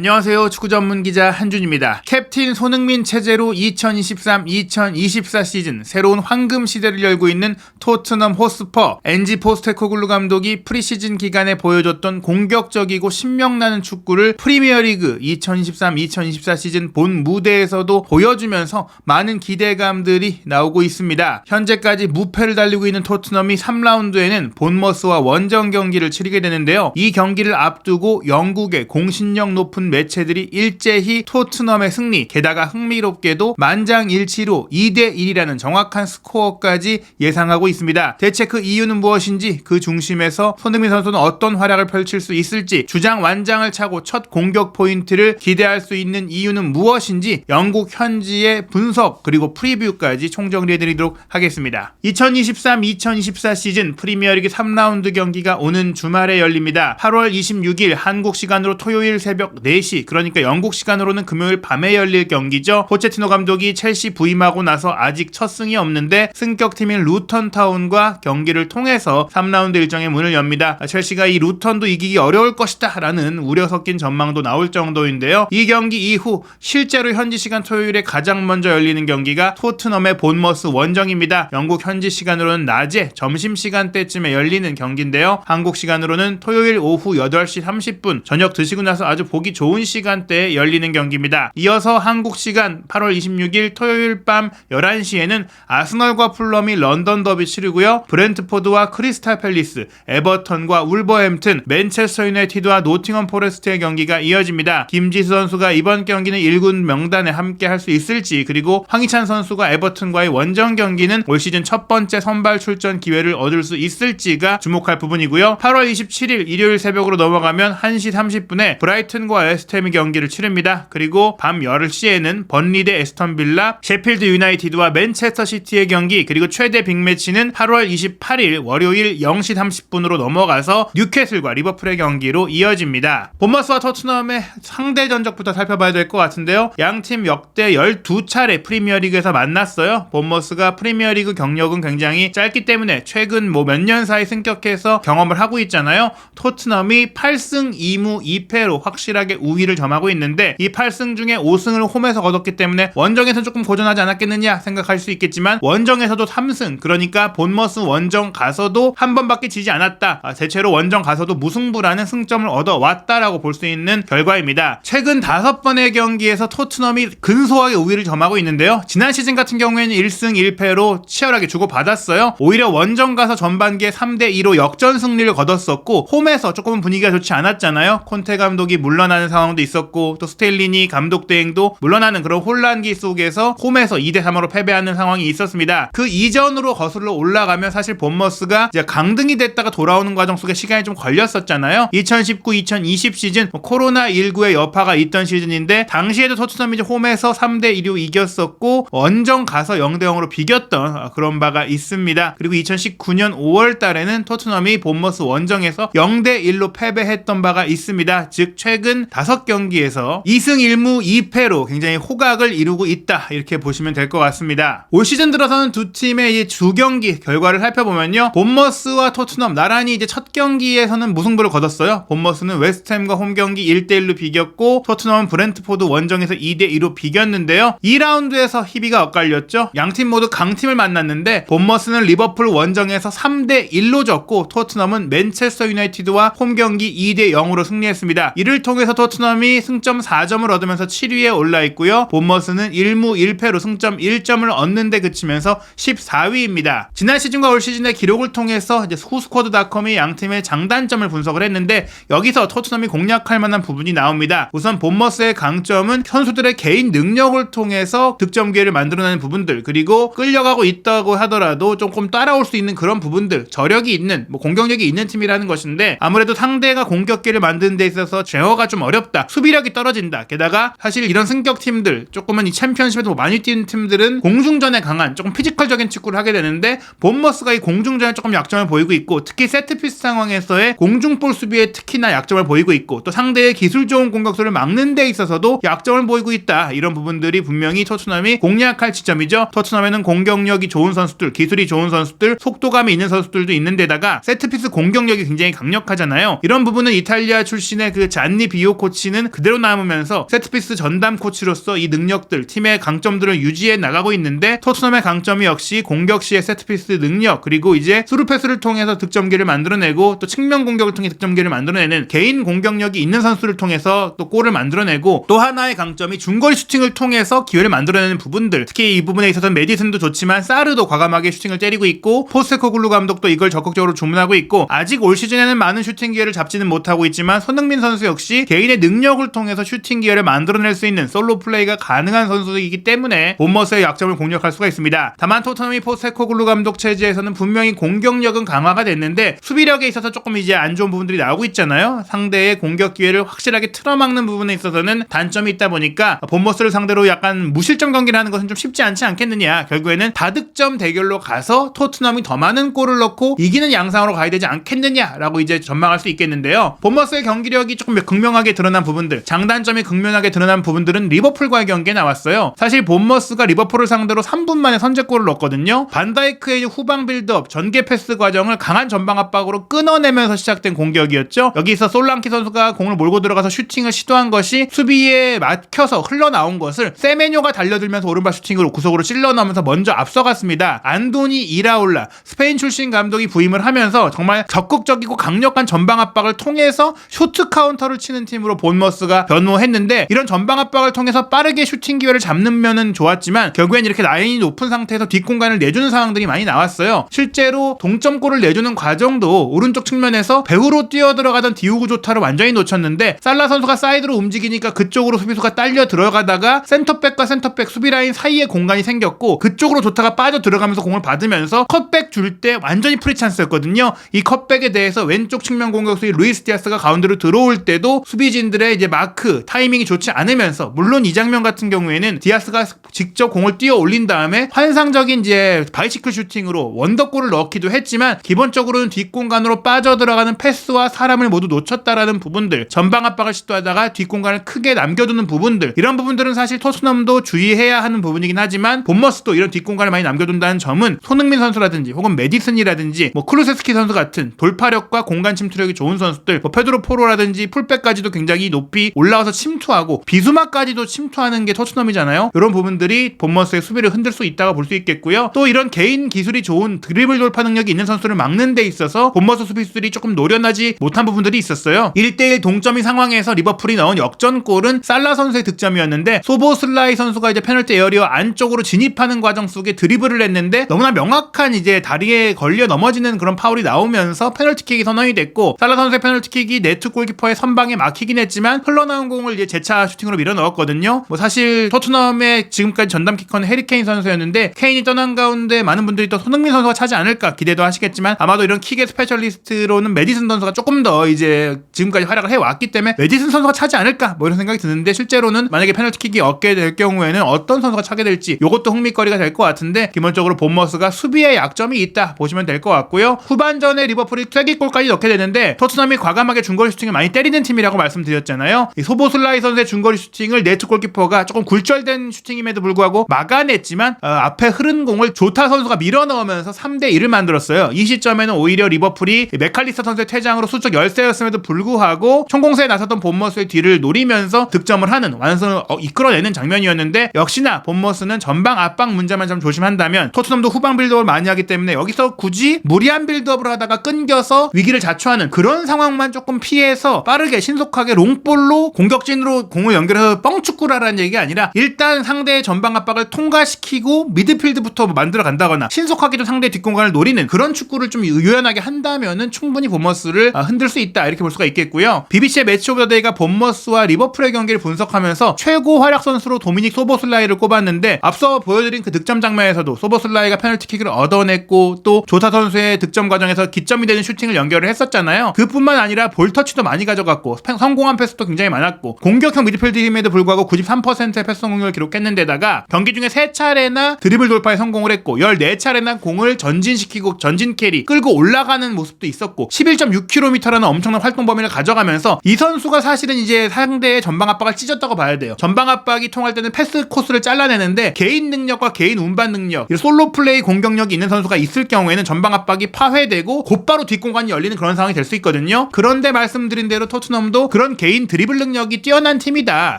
안녕하세요. 축구 전문 기자 한준입니다. 캡틴 손흥민 체제로 2023-2024 시즌 새로운 황금 시대를 열고 있는 토트넘 호스퍼 엔지 포스테코글루 감독이 프리시즌 기간에 보여줬던 공격적이고 신명나는 축구를 프리미어리그 2023-2024 시즌 본 무대에서도 보여주면서 많은 기대감들이 나오고 있습니다. 현재까지 무패를 달리고 있는 토트넘이 3라운드에는 본머스와 원정 경기를 치르게 되는데요. 이 경기를 앞두고 영국의 공신력 높은 매체들이 일제히 토트넘의 승리, 게다가 흥미롭게도 만장일치로 2대 1이라는 정확한 스코어까지 예상하고 있습니다. 대체 그 이유는 무엇인지 그 중심에서 손흥민 선수는 어떤 활약을 펼칠 수 있을지 주장 완장을 차고 첫 공격 포인트를 기대할 수 있는 이유는 무엇인지 영국 현지의 분석 그리고 프리뷰까지 총정리해드리도록 하겠습니다. 2023-2024 시즌 프리미어리그 3라운드 경기가 오는 주말에 열립니다. 8월 26일 한국 시간으로 토요일 새벽 4시 그러니까 영국 시간으로는 금요일 밤에 열릴 경기죠. 포체티노 감독이 첼시 부임하고 나서 아직 첫 승이 없는데 승격팀인 루턴 타운과 경기를 통해서 3라운드 일정의 문을 엽니다. 첼시가 이 루턴도 이기기 어려울 것이다 라는 우려 섞인 전망도 나올 정도인데요. 이 경기 이후 실제로 현지 시간 토요일에 가장 먼저 열리는 경기가 토트넘의 본머스 원정입니다. 영국 현지 시간으로는 낮에 점심 시간대쯤에 열리는 경기인데요. 한국 시간으로는 토요일 오후 8시 30분 저녁 드시고 나서 아주 보기 좋은 시간대에 열리는 경기입니다. 이어서 한국 시간 8월 26일 토요일 밤 11시에는 아스널과 풀럼이 런던 더비 치르고요. 브렌트포드와 크리스탈 팰리스, 에버턴과 울버햄튼, 맨체스터 유나이티드와 노팅엄 포레스트의 경기가 이어집니다. 김지수 선수가 이번 경기는 1군 명단에 함께 할 수 있을지 그리고 황희찬 선수가 에버튼과의 원정 경기는 올 시즌 첫 번째 선발 출전 기회를 얻을 수 있을지가 주목할 부분이고요. 8월 27일 일요일 새벽으로 넘어가면 1시 30분에 브라이튼과 에스템이 경기를 치릅니다. 그리고 밤 10시에는 번리 대 에스턴 빌라, 셰필드 유나이티드와 맨체스터 시티의 경기, 그리고 최대 빅매치는 8월 28일 월요일 0시 30분으로 넘어가서 뉴캐슬과 리버풀의 경기로 이어집니다. 본머스와 토트넘의 상대 전적부터 살펴봐야 될 것 같은데요. 양 팀 역대 12차례 프리미어리그에서 만났어요. 본머스가 프리미어리그 경력은 굉장히 짧기 때문에 최근 뭐 몇 년 사이 승격해서 경험을 하고 있잖아요. 토트넘이 8승 2무 2패로 확실하게 우 위를 점하고 있는데 이 8승 중에 5승을 홈에서 거뒀기 때문에 원정에서 조금 고전하지 않았겠느냐 생각할 수 있겠지만 원정에서도 3승 그러니까 본머스 원정 가서도 한 번밖에 지지 않았다. 아, 대체로 원정 가서도 무승부라는 승점을 얻어왔다라고 볼 수 있는 결과입니다. 최근 다섯 번의 경기에서 토트넘이 근소하게 우위를 점하고 있는데요. 지난 시즌 같은 경우에는 1승 1패로 치열하게 주고받았어요. 오히려 원정 가서 전반기에 3대 2로 역전 승리를 거뒀었고 홈에서 조금은 분위기가 좋지 않았잖아요. 콘테 감독이 물러나는 상황도 있었고 또 스텔리니 감독 대행도 물러나는 그런 혼란기 속에서 홈에서 2대 3으로 패배하는 상황이 있었습니다. 그 이전으로 거슬러 올라가면 사실 본머스가 이제 강등이 됐다가 돌아오는 과정 속에 시간이 좀 걸렸었잖아요. 2019-2020 시즌 뭐 코로나19의 여파가 있던 시즌인데 당시에도 토트넘이 이제 홈에서 3대 1로 이겼었고 원정 가서 0대 0으로 비겼던 그런 바가 있습니다. 그리고 2019년 5월 달에는 토트넘이 본머스 원정에서 0대 1로 패배했던 바가 있습니다. 즉 최근 5경기에서 2승 1무 2패로 굉장히 호각을 이루고 있다. 이렇게 보시면 될 것 같습니다. 올 시즌 들어서는 두 팀의 이두 경기 결과를 살펴보면요. 본머스와 토트넘 나란히 이제 첫 경기에서는 무승부를 거뒀어요. 본머스는 웨스트햄과 홈 경기 1대 1로 비겼고 토트넘은 브렌트포드 원정에서 2대 2로 비겼는데요. 2라운드에서 희비가 엇갈렸죠. 양팀 모두 강팀을 만났는데 본머스는 리버풀 원정에서 3대 1로 졌고 토트넘은 맨체스터 유나이티드와 홈 경기 2대 0으로 승리했습니다. 이를 통해서 토 트넘이 승점 4점을 얻으면서 7위에 올라 있고요. 본머스는 1무 1패로 승점 1점을 얻는 데 그치면서 14위입니다. 지난 시즌과 올 시즌의 기록을 통해서 이제 후스코드닷컴이 양 팀의 장단점을 분석을 했는데 여기서 토트넘이 공략할 만한 부분이 나옵니다. 우선 본머스의 강점은 선수들의 개인 능력을 통해서 득점 기회를 만들어내는 부분들 그리고 끌려가고 있다고 하더라도 조금 따라올 수 있는 그런 부분들 저력이 있는 뭐 공격력이 있는 팀이라는 것인데 아무래도 상대가 공격기를 만드는 데 있어서 제어가 좀 어렵 다. 수비력이 떨어진다. 게다가 사실 이런 승격 팀들 조금은 이 챔피언십에도 많이 뛰는 팀들은 공중전에 강한 조금 피지컬적인 축구를 하게 되는데 본머스가 이 공중전에 조금 약점을 보이고 있고 특히 세트피스 상황에서의 공중볼 수비에 특히나 약점을 보이고 있고 또 상대의 기술 좋은 공격수를 막는 데 있어서도 약점을 보이고 있다. 이런 부분들이 분명히 토트넘이 공략할 지점이죠. 토트넘에는 공격력이 좋은 선수들 기술이 좋은 선수들 속도감이 있는 선수들도 있는데다가 세트피스 공격력이 굉장히 강력하잖아요. 이런 부분은 이탈리아 출신의 그 잔니 비오코 코치는 그대로 남으면서 세트피스 전담 코치로서 이 능력들, 팀의 강점들을 유지해 나가고 있는데 토트넘의 강점이 역시 공격 시의 세트피스 능력 그리고 이제 스루패스를 통해서 득점기를 만들어내고 또 측면 공격을 통해 득점기를 만들어내는 개인 공격력이 있는 선수를 통해서 또 골을 만들어내고 또 하나의 강점이 중거리 슈팅을 통해서 기회를 만들어내는 부분들. 특히 이 부분에 있어서 메디슨도 좋지만 사르도 과감하게 슈팅을 때리고 있고 포스테코글루 감독도 이걸 적극적으로 주문하고 있고 아직 올 시즌에는 많은 슈팅 기회를 잡지는 못하고 있지만 손흥민 선수 역시 개인의 능력을 통해서 슈팅 기회를 만들어낼 수 있는 솔로 플레이가 가능한 선수이기 때문에 본머스의 약점을 공략할 수가 있습니다. 다만 토트넘이 포스테코글루 감독 체제에서는 분명히 공격력은 강화가 됐는데 수비력에 있어서 조금 이제 안 좋은 부분들이 나오고 있잖아요. 상대의 공격 기회를 확실하게 틀어막는 부분에 있어서는 단점이 있다 보니까 본머스를 상대로 약간 무실점 경기를 하는 것은 좀 쉽지 않지 않겠느냐. 결국에는 다득점 대결로 가서 토트넘이 더 많은 골을 넣고 이기는 양상으로 가야 되지 않겠느냐라고 이제 전망할 수 있겠는데요. 본머스의 경기력이 조금 극명하게 드러 난 부분들, 장단점이 극명하게 드러난 부분들은 리버풀과의 경기에 나왔어요. 사실 본머스가 리버풀을 상대로 3분 만에 선제골을 넣었거든요. 반다이크의 후방 빌드업, 전개 패스 과정을 강한 전방 압박으로 끊어내면서 시작된 공격이었죠. 여기서 솔랑키 선수가 공을 몰고 들어가서 슈팅을 시도한 것이 수비에 막혀서 흘러나온 것을 세메뇨가 달려들면서 오른발 슈팅으로 구석으로 찔러 넣으면서 먼저 앞서갔습니다. 안도니 이라올라 스페인 출신 감독이 부임을 하면서 정말 적극적이고 강력한 전방 압박을 통해서 쇼트 카운터를 치는 팀으로 본머스가 변모했는데 이런 전방 압박을 통해서 빠르게 슈팅 기회를 잡는 면은 좋았지만 결국엔 이렇게 라인이 높은 상태에서 뒷공간을 내주는 상황들이 많이 나왔어요. 실제로 동점골을 내주는 과정도 오른쪽 측면에서 배후로 뛰어 들어가던 디우구 조타를 완전히 놓쳤는데 살라 선수가 사이드로 움직이니까 그쪽으로 수비수가 딸려 들어가다가 센터백과 센터백 수비 라인 사이에 공간이 생겼고 그쪽으로 조타가 빠져 들어가면서 공을 받으면서 컷백 줄 때 완전히 프리 찬스였거든요. 이 컷백에 대해서 왼쪽 측면 공격수인 루이스 디아스가 가운데로 들어올 때도 수비진 들의 이제 마크 타이밍이 좋지 않으면서 물론 이 장면 같은 경우에는 디아스가 직접 공을 뛰어 올린 다음에 환상적인 이제 바이시클 슈팅으로 원더골을 넣기도 했지만 기본적으로는 뒷공간으로 빠져 들어가는 패스와 사람을 모두 놓쳤다라는 부분들 전방 압박을 시도하다가 뒷공간을 크게 남겨두는 부분들 이런 부분들은 사실 토트넘도 주의해야 하는 부분이긴 하지만 본머스도 이런 뒷공간을 많이 남겨둔다는 점은 손흥민 선수라든지 혹은 메디슨이라든지 뭐 클루세스키 선수 같은 돌파력과 공간 침투력이 좋은 선수들 뭐 페드로 포로라든지 풀백까지도 굉장히 높이 올라와서 침투하고 비수마까지도 침투하는 게 토트넘이잖아요. 이런 부분들이 본머스의 수비를 흔들 수 있다고 볼수 있겠고요. 또 이런 개인 기술이 좋은 드리블 돌파 능력이 있는 선수를 막는 데 있어서 본머스 수비수들이 조금 노련하지 못한 부분들이 있었어요. 1대1 동점인 상황에서 리버풀이 넣은 역전골은 살라 선수의 득점이었는데 소보슬라이 선수가 이제 페널티 에어리어 안쪽으로 진입하는 과정 속에 드리블을 했는데 너무나 명확한 이제 다리에 걸려 넘어지는 그런 파울이 나오면서 페널티킥이 선언이 됐고 살라 선수의 페널티킥이 네트 골키퍼의 선방에 막히긴 했지만 흘러나온 공을 이제 재차 슈팅으로 밀어 넣었거든요. 뭐 사실 토트넘의 지금까지 전담 키커는 해리 케인 선수였는데 케인이 떠난 가운데 많은 분들이 또 손흥민 선수가 차지 않을까 기대도 하시겠지만 아마도 이런 킥의 스페셜리스트로는 메디슨 선수가 조금 더 이제 지금까지 활약을 해왔기 때문에 메디슨 선수가 차지 않을까 뭐 이런 생각이 드는데 실제로는 만약에 페널티킥이 얻게 될 경우에는 어떤 선수가 차게 될지 이것도 흥미거리가 될 것 같은데 기본적으로 본머스가 수비에 약점이 있다 보시면 될 것 같고요. 후반전에 리버풀이 쐐기골까지 넣게 되는데 토트넘이 과감하게 중거리 슈팅을 많이 때리는 팀이라고 말씀드렸 잖아요. 이 소보슬라이 선수의 중거리 슈팅을 네트 골키퍼가 조금 굴절된 슈팅임에도 불구하고 막아냈지만 어, 앞에 흐른 공을 조타 선수가 밀어 넣으면서 3대 1을 만들었어요. 이 시점에는 오히려 리버풀이 맥칼리스터 선수의 퇴장으로 수적 열세였음에도 불구하고 총공세에 나섰던 본머스의 뒤를 노리면서 득점을 하는 완성을 어, 이끌어내는 장면이었는데 역시나 본머스는 전방 압박 문제만 좀 조심한다면 토트넘도 후방 빌드업을 많이 하기 때문에 여기서 굳이 무리한 빌드업을 하다가 끊겨서 위기를 자초하는 그런 상황만 조금 피해서 빠르게 신속하게 롱볼로 공격진으로 공을 연결해서 뻥축구라라는 얘기가 아니라 일단 상대의 전방 압박을 통과시키고 미드필드부터 만들어 간다거나 신속하게 좀 상대의 뒷공간을 노리는 그런 축구를 좀 유연하게 한다면은 충분히 본머스를 아, 흔들 수 있다 이렇게 볼 수가 있겠고요. BBC의 매치 오브 더 데이가 본머스와 리버풀의 경기를 분석하면서 최고 활약 선수로 도미닉 소보슬라이를 꼽았는데 앞서 보여드린 그 득점 장면에서도 소보슬라이가 페널티킥을 얻어냈고 또 조타 선수의 득점 과정에서 기점이 되는 슈팅을 연결을 했었잖아요. 그뿐만 아니라 볼터치도 많이 가져갔고 패- 성공한 패스도 굉장히 많았고 공격형 미드필드임에도 불구하고 93%의 패스 성공률을 기록했는데다가 경기 중에 3차례나 드리블 돌파에 성공을 했고 14차례나 공을 전진시키고 전진 캐리 끌고 올라가는 모습도 있었고 11.6km라는 엄청난 활동 범위를 가져가면서 이 선수가 사실은 이제 상대의 전방 압박을 찢었다고 봐야 돼요. 전방 압박이 통할 때는 패스 코스를 잘라내는데 개인 능력과 개인 운반 능력, 이 솔로 플레이 공격력이 있는 선수가 있을 경우에는 전방 압박이 파괴되고 곧바로 뒷공간이 열리는 그런 상황이 될 수 있거든요. 그런데 말씀드린 대로 토트넘도 그런 개인 드리블 능력이 뛰어난 팀이다.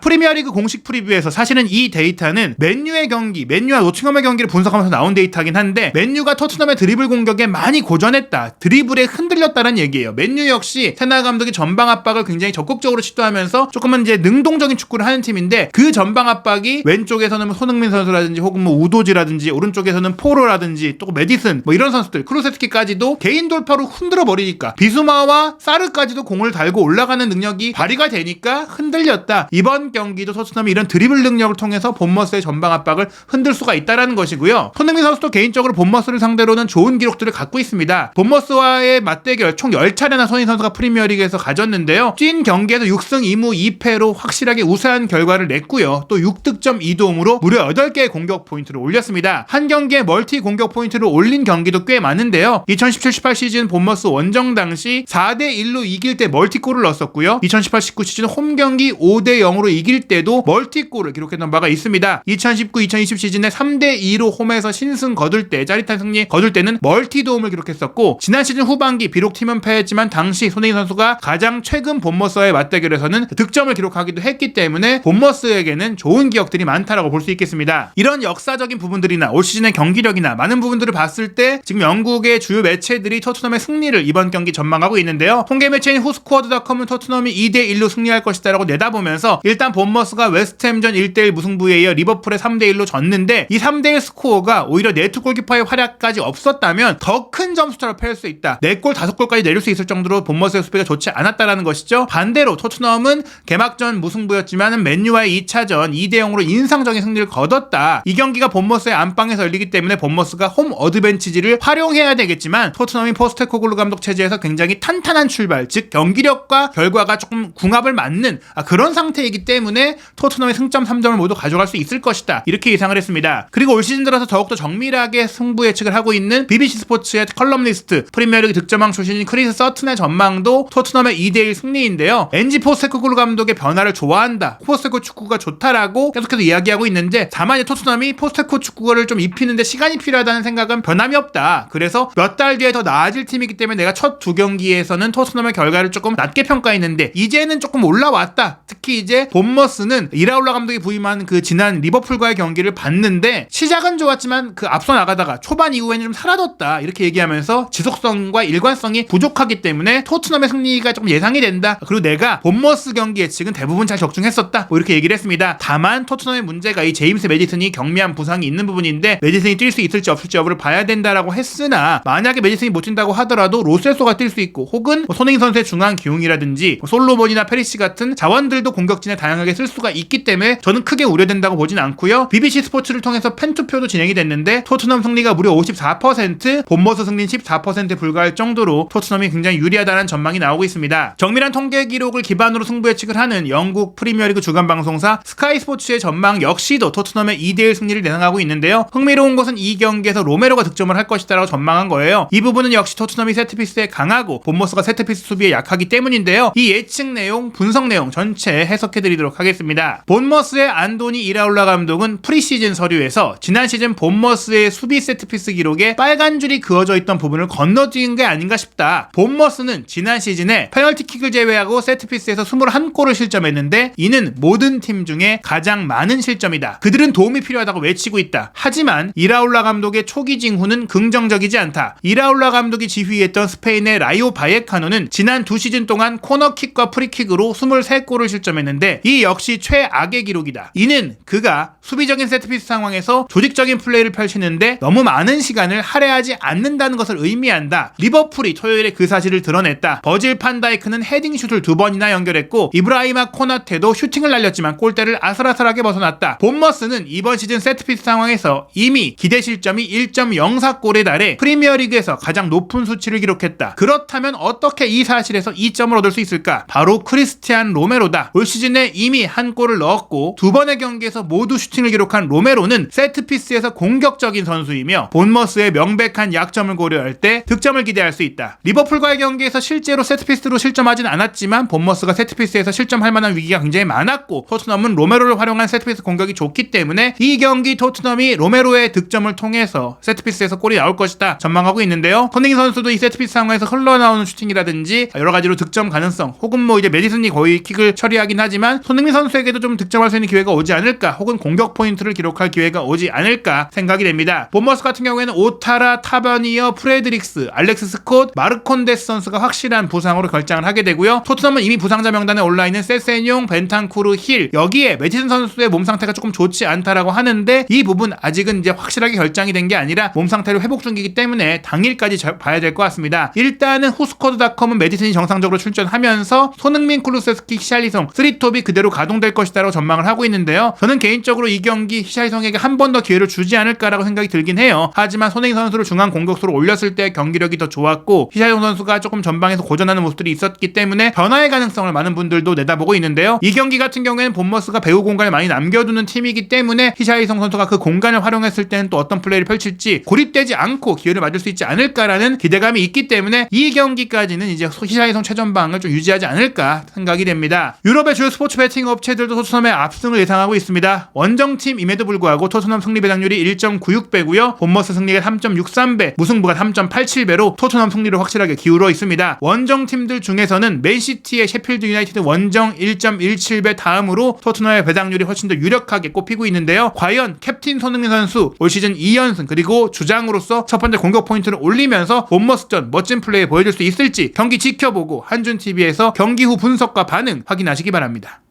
프리미어리그 공식 프리뷰에서 사실은 이 데이터는 맨유의 경기, 맨유와 노팅엄의 경기를 분석하면서 나온 데이터긴 한데 맨유가 토트넘의 드리블 공격에 많이 고전했다. 드리블에 흔들렸다는 얘기예요. 맨유 역시 테나 감독이 전방 압박을 굉장히 적극적으로 시도하면서 조금은 이제 능동적인 축구를 하는 팀인데 그 전방 압박이 왼쪽에서는 손흥민 선수라든지 혹은 뭐 우도지라든지 오른쪽에서는 포로라든지 또 메디슨 뭐 이런 선수들 크루세스키까지도 개인 돌파로 흔들어 버리니까 비수마와 사르까지도 공을 달고 올라가는 능력이 발휘 가 되니까 흔들렸다. 이번 경기도 토트넘이 이런 드리블 능력을 통해서 본머스의 전방 압박을 흔들 수가 있다라는 것이고요. 손흥민 선수도 개인적으로 본머스를 상대로는 좋은 기록들을 갖고 있습니다. 본머스와의 맞대결 총 10차례나 손흥민 선수가 프리미어리그에서 가졌는데요. 찐 경기에서 6승 2무 2패로 확실하게 우세한 결과를 냈고요. 또 6득점 2도움으로 무려 8개의 공격 포인트를 올렸습니다. 한 경기에 멀티 공격 포인트를 올린 경기도 꽤 많은데요. 2017-18 시즌 본머스 원정 당시 4대 1로 이길 때 멀티골을 넣었었고요. 2018-19 시즌 홈 경기 5대 0으로 이길 때도 멀티골을 기록했던 바가 있습니다. 2019-2020 시즌에 3대 2로 홈에서 신승 거둘 때 짜릿한 승리 거둘 때는 멀티 도움을 기록했었고 지난 시즌 후반기 비록 팀은 패했지만 당시 손흥민 선수가 가장 최근 본머스와의 맞대결에서는 득점을 기록하기도 했기 때문에 본머스에게는 좋은 기억들이 많다라고 볼 수 있겠습니다. 이런 역사적인 부분들이나 올 시즌의 경기력이나 많은 부분들을 봤을 때 지금 영국의 주요 매체들이 토트넘의 승리를 이번 경기 전망하고 있는데요. 통계 매체인 후스코어드닷컴은 토트넘이 2대 1로 승리할 것이다라고 내다보면서 일단 본머스가 웨스트햄전 1대 1 무승부에 이어 리버풀에 3대 1로 졌는데 이 3대 1 스코어가 오히려 네트 골키퍼의 활약까지 없었다면 더 큰 점수차로 패할 수 있다. 4골 5골까지 내릴 수 있을 정도로 본머스의 수비가 좋지 않았다라는 것이죠. 반대로 토트넘은 개막전 무승부였지만 맨유와의 2차전 2대 0으로 인상적인 승리를 거뒀다. 이 경기가 본머스의 안방에서 열리기 때문에 본머스가 홈 어드밴티지를 활용해야 되겠지만 토트넘이 포스테코글루 감독 체제에서 굉장히 탄탄한 출발, 즉 경기력과 결과가 조금 궁합을 맞는 아, 그런 상태이기 때문에 토트넘의 승점 3점을 모두 가져갈 수 있을 것이다. 이렇게 예상을 했습니다. 그리고 올 시즌 들어서 더욱더 정밀하게 승부 예측을 하고 있는 BBC 스포츠의 컬럼니스트 프리미어리그 득점왕 출신인 크리스 서튼의 전망도 토트넘의 2대1 승리인데요. 엔지 포스테코글루 감독의 변화를 좋아한다. 포스테코 축구가 좋다라고 계속해서 이야기하고 있는데 다만 토트넘이 포스테코 축구를 좀 입히는데 시간이 필요하다는 생각은 변함이 없다. 그래서 몇 달 뒤에 더 나아질 팀이기 때문에 내가 첫 두 경기에서는 토트넘의 결과를 조금 낮게 평가했는데 이제 는 조금 올라왔다. 특히 이제 본머스는 이라울라 감독이 부임한 그 지난 리버풀과의 경기를 봤는데 시작은 좋았지만 그 앞서 나가다가 초반 이후에는 좀 사라졌다. 이렇게 얘기하면서 지속성과 일관성이 부족하기 때문에 토트넘의 승리가 조금 예상이 된다. 그리고 내가 본머스 경기 예측은 대부분 잘 적중했었다. 뭐 이렇게 얘기를 했습니다. 다만 토트넘의 문제가 이 제임스 메디슨이 경미한 부상이 있는 부분인데 메디슨이 뛸 수 있을지 없을지 여부를 봐야 된다라고 했으나 만약에 메디슨이 못 뛴다고 하더라도 로셀소가 뛸 수 있고 혹은 뭐 손흥민 선수의 중앙 기용이라든지 뭐 솔로몬이 나 페리시 같은 자원들도 공격진에 다양하게 쓸 수가 있기 때문에 저는 크게 우려된다고 보진 않고요. BBC 스포츠를 통해서 팬투표도 진행이 됐는데 토트넘 승리가 무려 54%, 본머스 승리는 14%에 불과할 정도로 토트넘이 굉장히 유리하다는 전망이 나오고 있습니다. 정밀한 통계 기록을 기반으로 승부 예측을 하는 영국 프리미어리그 주간 방송사 스카이 스포츠의 전망 역시도 토트넘의 2대1 승리를 예상하고 있는데요. 흥미로운 것은 이 경기에서 로메로가 득점을 할 것이다라고 전망한 거예요. 이 부분은 역시 토트넘이 세트피스에 강하고 본머스가 세트피스 수비에 약하기 때문인데요. 이 예측 내 용, 분석 내용 전체 해석해드리도록 하겠습니다. 본머스의 안도니 이라울라 감독은 프리시즌 서류에서 지난 시즌 본머스의 수비 세트피스 기록에 빨간 줄이 그어져 있던 부분을 건너뛴 게 아닌가 싶다. 본머스는 지난 시즌에 페널티킥을 제외하고 세트피스에서 21골을 실점했는데 이는 모든 팀 중에 가장 많은 실점이다. 그들은 도움이 필요하다고 외치고 있다. 하지만 이라울라 감독의 초기 징후는 긍정적이지 않다. 이라울라 감독이 지휘했던 스페인의 라이오 바예카노는 지난 두 시즌 동안 코너킥과 프리 킥으로 23골을 실점했는데 이 역시 최악의 기록이다. 이는 그가 수비적인 세트피스 상황에서 조직적인 플레이를 펼치는데 너무 많은 시간을 할애하지 않는다는 것을 의미한다. 리버풀이 토요일에 그 사실을 드러냈다. 버질 판다이크는 헤딩슛을 두 번이나 연결했고 이브라이마 코나테도 슈팅을 날렸지만 골대를 아슬아슬하게 벗어났다. 본머스는 이번 시즌 세트피스 상황에서 이미 기대 실점이 1.04골에 달해 프리미어리그에서 가장 높은 수치를 기록했다. 그렇다면 어떻게 이 사실에서 2점을 얻을 수 있을까? 바로 크리스티안 로메로다. 올 시즌에 이미 한 골을 넣었고 두 번의 경기에서 모두 슈팅을 기록한 로메로는 세트피스에서 공격적인 선수이며 본머스의 명백한 약점을 고려할 때 득점을 기대할 수 있다. 리버풀과의 경기에서 실제로 세트피스로 실점하진 않았지만 본머스가 세트피스에서 실점할 만한 위기가 굉장히 많았고 토트넘은 로메로를 활용한 세트피스 공격이 좋기 때문에 이 경기 토트넘이 로메로의 득점을 통해서 세트피스에서 골이 나올 것이다 전망하고 있는데요. 손흥민 선수도 이 세트피스 상황에서 흘러나오는 슈팅이라든지 여러 가지로 득점 가능성 혹은 뭐 이제 메디슨이 거의 킥을 처리하긴 하지만 손흥민 선수에게도 좀 득점할 수 있는 기회가 오지 않을까 혹은 공격 포인트를 기록할 기회가 오지 않을까 생각이 됩니다. 본머스 같은 경우에는 오타라, 타버니어, 프레드릭스, 알렉스 스콧, 마르콘데스 선수가 확실한 부상으로 결장을 하게 되고요. 토트넘은 이미 부상자 명단에 올라 있는 세세뇽, 벤탄쿠르, 힐 여기에 메디슨 선수의 몸 상태가 조금 좋지 않다라고 하는데 이 부분 아직은 이제 확실하게 결장이 된 게 아니라 몸 상태를 회복 중이기 때문에 당일까지 저- 봐야 될 것 같습니다. 일단은 후스코드닷컴은 메디슨이 정상적으로 출전하면서 손 흥민, 쿠루세스키, 히샬리송, 쓰리톱이 그대로 가동될 것이다라고 전망을 하고 있는데요. 저는 개인적으로 이 경기 히샬리송에게 한 번 더 기회를 주지 않을까라고 생각이 들긴 해요. 하지만 손흥민 선수를 중앙 공격수로 올렸을 때 경기력이 더 좋았고 히샬리송 선수가 조금 전방에서 고전하는 모습들이 있었기 때문에 변화의 가능성을 많은 분들도 내다보고 있는데요. 이 경기 같은 경우에는 본머스가 배후 공간을 많이 남겨두는 팀이기 때문에 히샬리송 선수가 그 공간을 활용했을 때는 또 어떤 플레이를 펼칠지 고립되지 않고 기회를 맞을 수 있지 않을까라는 기대감이 있기 때문에 이 경기까지는 이제 히샬리송 최전방을 좀 유지하지 않을까 생각이 됩니다. 유럽의 주요 스포츠 베팅 업체들도 토트넘의 압승을 예상하고 있습니다. 원정팀임에도 불구하고 토트넘 승리 배당률이 1.96배고요. 본머스 승리가 3.63배, 무승부가 3.87배로 토트넘 승리로 확실하게 기울어 있습니다. 원정팀들 중에서는 맨시티의 셰필드 유나이티드 원정 1.17배 다음으로 토트넘의 배당률이 훨씬 더 유력하게 꼽히고 있는데요. 과연 캡틴 손흥민 선수 올 시즌 2연승 그리고 주장으로서 첫 번째 공격 포인트를 올리면서 본머스전 멋진 플레이 보여줄 수 있을지 경기 지켜보고 한준TV에서 경기 후 분석과 반응 확인하시기 바랍니다.